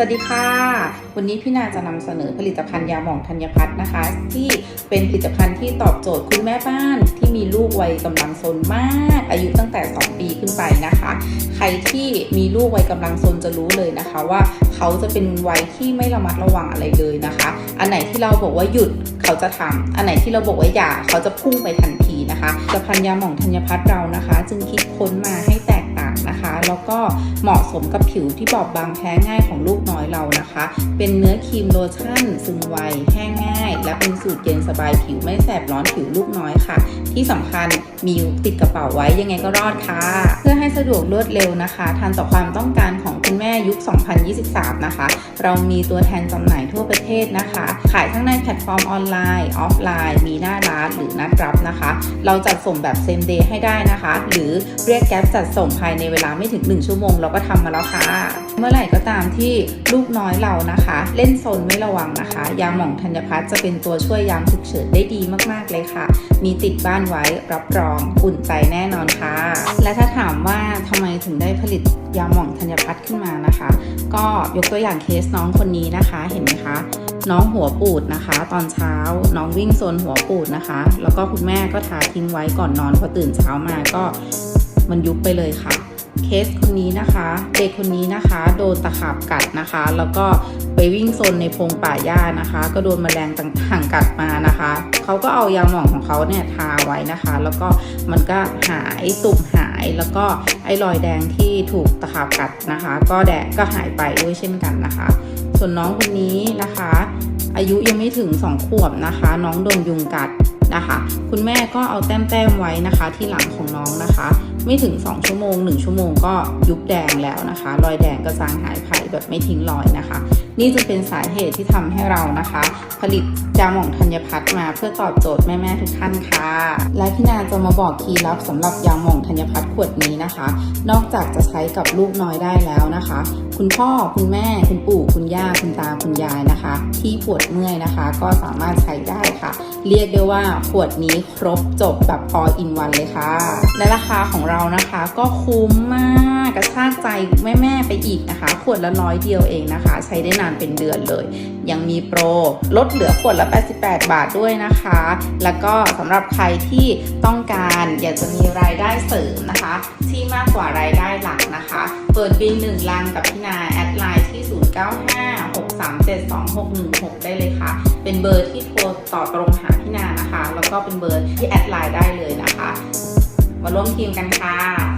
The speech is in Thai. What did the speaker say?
วัสดีค่ะ วันนี้พี่นาจะนำเสนอผลิตภัณฑ์ยาหม่องธัญพัฒน์นะคะ ที่เป็นผลิตภัณฑ์ที่ตอบโจทย์คุณแม่บ้านที่มีลูกวัยกำลังซนมาก อายุตั้งแต่ 2 ปีขึ้นไปนะคะ ใครที่มีลูกวัยกำลังซนจะรู้เลยนะคะ ว่าเขาจะเป็นวัยที่ไม่ระมัดระวังอะไรเลยนะคะ อันไหนที่เราบอกว่าหยุดเขาจะทำอันไหนที่เราบอกว่าอย่าเขาจะพุ่งไปทันทีนะคะผลิตภัณฑ์ยาหม่องธัญพัฒน์เรานะคะ จึงคิดค้นมาให้ แล้วก็เหมาะสมกับผิวที่บอบบางแพ้ง่ายของลูกน้อยเรานะคะ เป็นเนื้อครีมโลชั่นซึมไวแห้งง่าย และเป็นสูตรเย็นสบายผิวไม่แสบร้อนผิวลูกน้อยค่ะ ที่สำคัญมีติดกระเป๋าไว้ยังไงก็รอดค่ะ เพื่อให้สะดวกรวดเร็วนะคะ ทันต่อความต้องการของคุณแม่ยุค 2023 นะคะ เรามีตัวแทนจำหน่ายทั่วประเทศนะคะ ขายทั้งในแพลตฟอร์มออนไลน์ ออฟไลน์ มีหน้าร้านหรือนัดรับนะคะ เราจัดส่งแบบเซมเดย์ให้ได้นะคะ หรือเรียกแก๊ปจัดส่งภายในเวลาไม่ถึง 1 ชั่วโมงเราก็ทำมาแล้วค่ะ เมื่อไหร่ก็ตามที่ลูกน้อยเรานะคะ เล่นโซนไม่ระวังนะคะ ยาหม่องธัญพัฒน์จะเป็น็นตัวช่วยยามฉุกเฉินได้ดีมากๆเลยค่ะ มีติดบ้านไว้รับรองอุ่นใจแน่นอนค่ะ และถ้าถามว่าทำไมถึงได้ผลิตยาหม่องธัญพัฒน์ขึ้นมานะคะ ก็ยกตัวอย่างเคสน้องคนนี้นะคะเห็นไหมคะน้องหัวปูดนะคะ ตอนเช้าน้องวิ่งโซนหัวปูดนะคะ แล้วก็คุณแม่ก็ทาทิ้งไว้ก่อนนอนพอตื่นเช้ามาก็มันยุบไปเลยค่ะ เคสคนนี้นะคะ เด็กคนนี้นะคะ โดนตะขาบกัดนะคะ แล้วก็ไปวิ่งโซนในพงป่าหญ้านะคะ ก็โดนแมลงต่างๆกัดมานะคะ เขาก็เอายาหม่องของเขาเนี่ยทาไว้นะคะ แล้วก็มันก็หายตุ่มหายแล้วก็ไอ้รอยแดงที่ถูกตะขาบกัดนะคะ ก็แดงก็หายไปด้วยเช่นกันนะคะ ส่วนน้องคนนี้นะคะ อายุยังไม่ถึง 2 ขวบนะคะ น้องโดนยุงกัดนะคะ คุณแม่ก็เอาแต้มๆไว้นะคะที่หลังของน้องนะคะ ไม่ถึง 2 ชั่วโมง 1 ชั่วโมงก็ยุบแดงแล้วนะคะ รอยแดงก็จางหายไปแบบไม่ทิ้งรอยนะคะ นี่จะเป็นสาเหตุที่ทำให้เรานะคะ ผลิตยาหม่องธัญพัฒน์มาเพื่อตอบโจทย์แม่ๆทุกท่านค่ะ และพี่นาจะมาบอกคีย์ลับสำหรับยาหม่องธัญพัฒน์ขวดนี้นะคะ นอกจากจะใช้กับลูกน้อยได้แล้วนะคะ คุณพ่อคุณแม่คุณปู่คุณย่าคุณตาคุณยายนะคะ ที่ปวดเมื่อยนะคะ ก็สามารถใช้ได้ค่ะ เรียกได้ว่าขวดนี้ครบจบแบบ all in one เลยค่ะ และราคาของเรานะคะ ก็คุ้มมากกระชากใจแม่ๆไปอีกนะคะ ขวดละร้อยเดียวเองนะคะ ใช้ได้นานเป็นเดือนเลย ยังมีโปรลดเหลือขวดละ 88 บาทด้วยนะคะ แล้วก็สำหรับใครที่ต้องการอยากจะมีรายได้เสริมนะคะ ที่มากกว่ารายได้หลักนะคะ เปิดบิน1ลังกับพี่นาแอดไลน์ที่ 0956372616 ได้เลยค่ะ เป็นเบอร์ที่โทรต่อตรงหาพี่นานะคะ แล้วก็เป็นเบอร์ที่แอดไลน์ได้เลยนะคะ มาร่วมทีมกันค่ะ